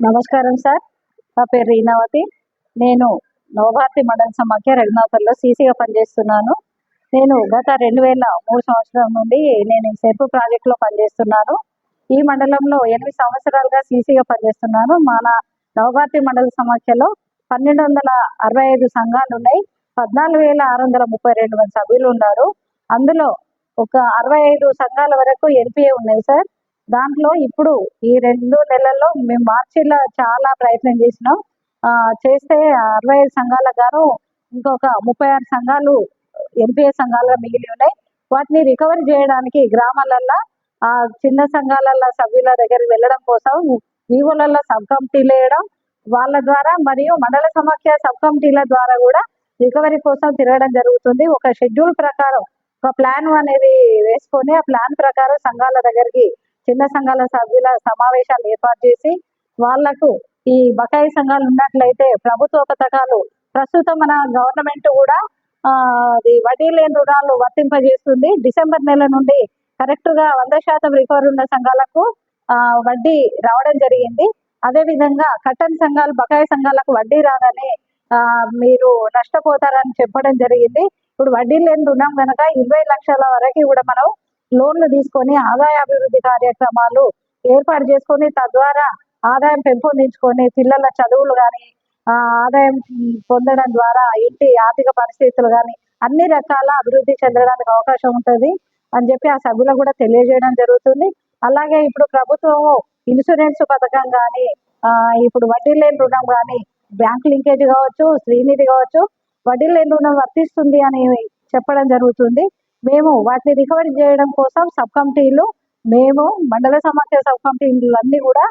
నమస్కారం సార్. నా పేరు రీనావతి. నేను నవభారతి మండల సమాఖ్య రఘునాథర్లో సీసీగా పనిచేస్తున్నాను. నేను గత రెండు వేల మూడు సంవత్సరం నుండి నేను సెర్పు ప్రాజెక్టులో పనిచేస్తున్నాను. ఈ మండలంలో ఎనిమిది సంవత్సరాలుగా సీసీగా పనిచేస్తున్నాను. మన నవభారతి మండల సమాఖ్యలో పన్నెండు వందల అరవై ఐదు సంఘాలు ఉన్నాయి. పద్నాలుగు వేల ఆరు వందల ముప్పై రెండు మంది సభ్యులు ఉన్నారు. అందులో ఒక అరవై ఐదు సంఘాల వరకు ఎన్పిఏ ఉన్నాయి సార్. దాంట్లో ఇప్పుడు ఈ రెండు నెలల్లో మేము మార్చిలో చాలా ప్రయత్నం చేసినాం. చేస్తే అరవై ఐదు సంఘాల గాను ఇంకొక ముప్పై ఆరు సంఘాలు ఎంపీఏ సంఘాలుగా మిగిలి ఉన్నాయి. వాటిని రికవరీ చేయడానికి గ్రామాలల్లో ఆ చిన్న సంఘాలల్లో సభ్యుల దగ్గరికి వెళ్ళడం కోసం వివోలలో సబ్ కమిటీలు వేయడం వాళ్ళ ద్వారా మరియు మండల సమాఖ్య సబ్ కమిటీల ద్వారా కూడా రికవరీ కోసం తిరగడం జరుగుతుంది. ఒక షెడ్యూల్ ప్రకారం ఒక ప్లాన్ అనేది వేసుకొని ఆ ప్లాన్ ప్రకారం సంఘాల దగ్గరికి చిన్న సంఘాల సభ్యుల సమావేశాలు ఏర్పాటు చేసి వాళ్ళకు ఈ బకాయి సంఘాలు ఉన్నట్లయితే ప్రభుత్వ పథకాలు ప్రస్తుతం మన గవర్నమెంట్ కూడా అది వడ్డీ లేని రుణాలు వర్తింపజేస్తుంది. డిసెంబర్ నెల నుండి కరెక్ట్గా వంద శాతం రికవర్ ఉన్న సంఘాలకు ఆ, వడ్డీ రావడం జరిగింది. అదే విధంగా కట్టని సంఘాలు బకాయి సంఘాలకు వడ్డీ రాదని ఆ, మీరు నష్టపోతారని చెప్పడం జరిగింది. ఇప్పుడు వడ్డీ లేని రుణం కనుక ఇరవై లక్షల వరకు కూడా మనం లోన్లు తీసుకొని ఆదాయ అభివృద్ధి కార్యక్రమాలు ఏర్పాటు చేసుకొని తద్వారా ఆదాయం పెంపొందించుకొని పిల్లల చదువులు కానీ ఆదాయం పొందడం ద్వారా ఇంటి ఆర్థిక పరిస్థితులు కానీ అన్ని రకాల అభివృద్ధి చెందడానికి అవకాశం ఉంటుంది అని చెప్పి ఆ సభ్యులకు కూడా తెలియజేయడం జరుగుతుంది. అలాగే ఇప్పుడు ప్రభుత్వం ఇన్సూరెన్స్ పథకం కానీ ఇప్పుడు వడ్డీ లేని రుణం కానీ బ్యాంక్ లింకేజ్ కావచ్చు శ్రీనిధి కావచ్చు వడ్డీ లేని రుణం వర్తిస్తుంది అని చెప్పడం జరుగుతుంది. మేము వాటిని రికవరీ చేయడం కోసం సబ్ కమిటీలు మేము మండల సమాఖ్య సబ్ కమిటీలు అన్ని కూడా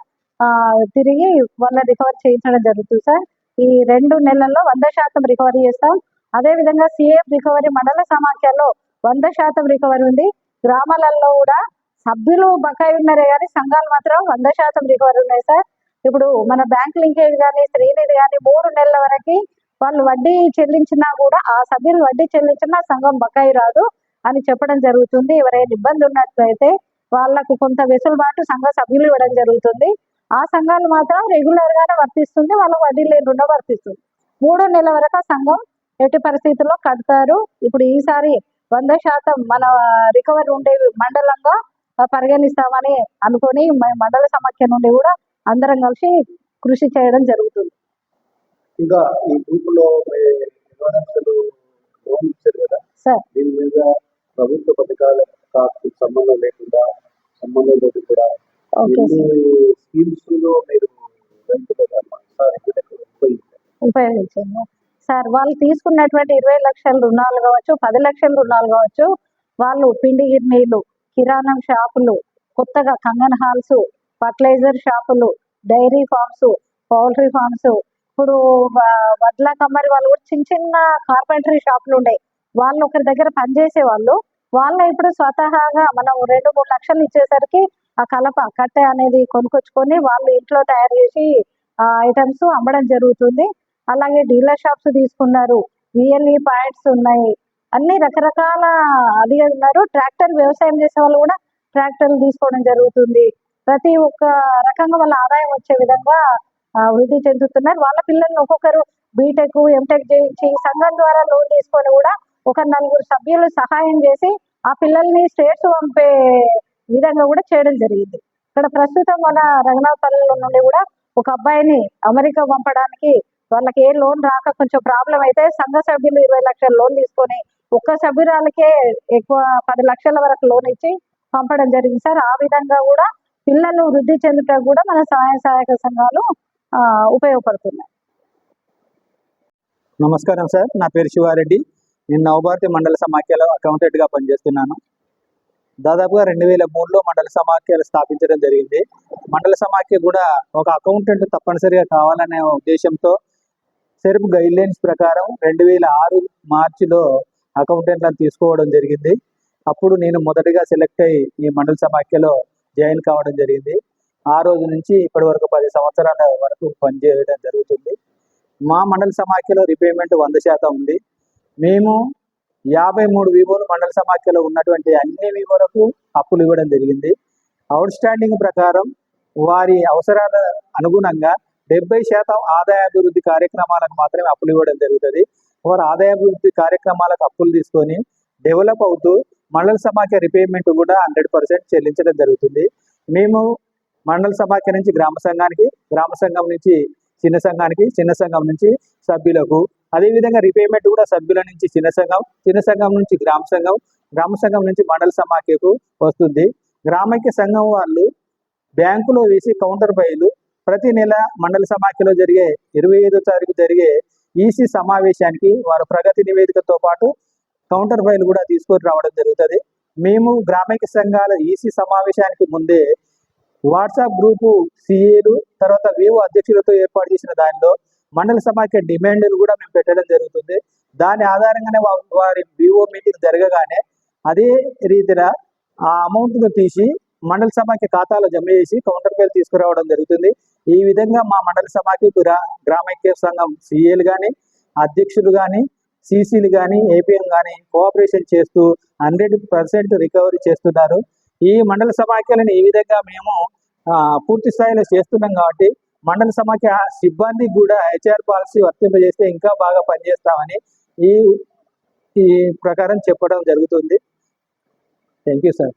తిరిగి వాళ్ళ రికవరీ చేయించడం జరుగుతుంది సార్. ఈ రెండు నెలల్లో వంద శాతం రికవరీ చేస్తాం. అదే విధంగా సిఎఫ్ రికవరీ మండల సమాఖ్యలో వంద శాతం రికవరీ ఉంది. గ్రామాలలో కూడా సభ్యులు బకాయి ఉన్నారే కానీ సంఘాలు మాత్రం వంద శాతం రికవరీ ఉన్నాయి సార్. ఇప్పుడు మన బ్యాంక్ లింకేజ్ కానీ శ్రీనిధి కానీ మూడు నెలల వరకు వాళ్ళు వడ్డీ చెల్లించినా కూడా ఆ సభ్యులు వడ్డీ చెల్లించినా సంఘం బకాయి రాదు. అని చెప్పడం జరుగుతుంది. ఎవరైనా ఇబ్బంది ఉన్నట్లయితే వాళ్ళకు కొంత వెసులుబాటు సంఘ సభ్యులు ఇవ్వడం జరుగుతుంది. ఆ సంఘాలు మాత్రం రెగ్యులర్ గానే వర్తిస్తుంది. వాళ్ళకు వడ్డీ లేని రుణం వర్తిస్తుంది. మూడో నెల వరకు సంఘం ఎట్టి పరిస్థితుల్లో కడతారు. ఇప్పుడు ఈసారి వంద శాతం మన రికవరీ ఉండే మండలంగా పరిగణిస్తామని అనుకొని మండల సమాఖ్య నుండి కూడా అందరం కలిసి కృషి చేయడం జరుగుతుంది. ఇంకా ఈ గ్రూప్లో సార్. దీని మీద ప్రభుత్వ పథకాలకు సంబంధం లేకుండా సంబంధం లేకుండా కూడా. స్కీమ్స్లో మీరు ఉపయోగించండి. సార్ వాళ్ళు తీసుకున్నటువంటి ఇరవై లక్షల రుణాలు కావచ్చు పది లక్షల రుణాలు కావచ్చు వాళ్ళు పిండి గిన్నీలు కిరాణం షాపులు కొత్తగా కంగన్ హాల్స్ ఫర్టిలైజర్ షాపులు డైరీ ఫార్మ్స్ పౌల్ట్రీ ఫార్మ్స్ ఇప్పుడు వడ్ల కమ్మరి వాళ్ళు కూడా చిన్న చిన్న కార్పెంటరీ షాపులు ఉండే. వాళ్ళు ఒకరి దగ్గర పనిచేసే వాళ్ళు వాళ్ళ ఇప్పుడు స్వతహాగా మనం రెండు మూడు లక్షలు ఇచ్చేసరికి ఆ కలప కట్టె అనేది కొనుకొచ్చుకొని వాళ్ళు ఇంట్లో తయారు చేసి ఆ ఐటమ్స్ అమ్మడం జరుగుతుంది. అలాగే డీలర్ షాప్స్ తీసుకున్నారు. విఎల్ఈ పాయింట్స్ ఉన్నాయి. అన్ని రకరకాల అది ఉన్నారు. ట్రాక్టర్ వ్యవసాయం చేసే వాళ్ళు కూడా ట్రాక్టర్లు తీసుకోవడం జరుగుతుంది. ప్రతి ఒక్క రకంగా వాళ్ళ ఆదాయం వచ్చే విధంగా వృద్ధి చెందుతున్నారు. వాళ్ళ పిల్లల్ని ఒక్కొక్కరు బీటెక్ ఎంటెక్ చేయించి సంఘం ద్వారా లోన్ తీసుకొని కూడా ఒక నలుగురు సభ్యులు సహాయం చేసి ఆ పిల్లల్ని స్టేట్స్ పంపే విధంగా కూడా చేయడం జరిగింది. ఇక్కడ ప్రస్తుతం మన రంగనాథపల్లిలో నుండి కూడా ఒక అబ్బాయిని అమెరికా పంపడానికి వాళ్ళకి ఏ లోన్ రాక కొంచెం ప్రాబ్లం అయితే సంఘ సభ్యులు ఇరవై లక్షల లోన్ తీసుకొని ఒక్క సభ్యురాలకే ఎక్కువ పది లక్షల వరకు లోన్ ఇచ్చి పంపడం జరిగింది సార్. ఆ విధంగా కూడా పిల్లలు వృద్ధి చెందుటకు కూడా మన సహాయ సహాయక సంఘాలు ఉపయోగపడుతున్నాయి. నమస్కారం సార్. నా పేరు శివారెడ్డి. నేను నవభారతి మండల సమాఖ్యలో అకౌంటెంట్గా పనిచేస్తున్నాను. దాదాపుగా రెండు వేల మూడులో మండల సమాఖ్యలు స్థాపించడం జరిగింది. మండల సమాఖ్య కూడా ఒక అకౌంటెంట్ తప్పనిసరిగా కావాలనే ఉద్దేశంతో సెర్ప్ గైడ్ లైన్స్ ప్రకారం రెండు వేల ఆరు మార్చిలో అకౌంటెంట్లను తీసుకోవడం జరిగింది. అప్పుడు నేను మొదటిగా సెలెక్ట్ అయ్యి ఈ మండల సమాఖ్యలో జాయిన్ కావడం జరిగింది. ఆ రోజు నుంచి ఇప్పటి వరకు పది సంవత్సరాల వరకు పనిచేయడం జరుగుతుంది. మా మండల సమాఖ్యలో రిపేమెంట్ వంద శాతం ఉంది. మేము యాభై మూడు వివోలు మండల సమాఖ్యలో ఉన్నటువంటి అన్ని వివోలకు అప్పులు ఇవ్వడం జరిగింది. అవుట్ స్టాండింగ్ ప్రకారం వారి అవసరాల అనుగుణంగా డెబ్బై శాతం ఆదాయాభివృద్ధి కార్యక్రమాలకు మాత్రమే అప్పులు ఇవ్వడం జరుగుతుంది. వారు ఆదాయాభివృద్ధి కార్యక్రమాలకు అప్పులు తీసుకొని డెవలప్ అవుతూ మండల సమాఖ్య రిపేమెంట్ కూడా హండ్రెడ్ పర్సెంట్ చెల్లించడం జరుగుతుంది. మేము మండల సమాఖ్య నుంచి గ్రామ సంఘానికి గ్రామ సంఘం నుంచి చిన్న సంఘానికి చిన్న సంఘం నుంచి సభ్యులకు అదేవిధంగా రిపేమెంట్ కూడా సభ్యుల నుంచి చిన్న సంఘం చిన్న సంఘం నుంచి గ్రామ సంఘం గ్రామ సంఘం నుంచి మండల సమాఖ్యకు వస్తుంది. గ్రామైక్య సంఘం వాళ్ళు బ్యాంకులో వేసి కౌంటర్ బయలు ప్రతి నెల మండల సమాఖ్యలో జరిగే ఇరవై ఐదో తారీఖు జరిగే ఈసీ సమావేశానికి వారు ప్రగతి నివేదికతో పాటు కౌంటర్ ఫైల్ కూడా తీసుకొని రావడం జరుగుతుంది. మేము గ్రామైక్య సంఘాల ఈసీ సమావేశానికి ముందే వాట్సాప్ గ్రూపు సిఏలు తర్వాత వివో అధ్యక్షులతో ఏర్పాటు చేసిన దానిలో మండల సభకి డిమాండ్లు కూడా మేము పెట్టడం జరుగుతుంది. దాని ఆధారంగానే వారి బీఓ మీటింగ్ జరగగానే అదే రీతిన ఆ అమౌంట్ను తీసి మండల సభకి ఖాతాలో జమ చేసి కౌంటర్ పేరు తీసుకురావడం జరుగుతుంది. ఈ విధంగా మా మండల సభకి గ్రామైక్య సంఘం సీఏలు కానీ అధ్యక్షులు కానీ సీసీలు కానీ ఏపీఎం కానీ కోఆపరేషన్ చేస్తూ హండ్రెడ్ పర్సెంట్ రికవరీ చేస్తున్నారు. ఈ మండల సమాఖ్యలను ఈ విధంగా మేము పూర్తి స్థాయిలో చేస్తున్నాం కాబట్టి మండల సమాఖ్య సిబ్బంది కూడా హెచ్ఆర్ పాలసీ వర్తింపజేస్తే ఇంకా బాగా పనిచేస్తామని ఈ ఈ ప్రకారం చెప్పడం జరుగుతుంది. Thank you sir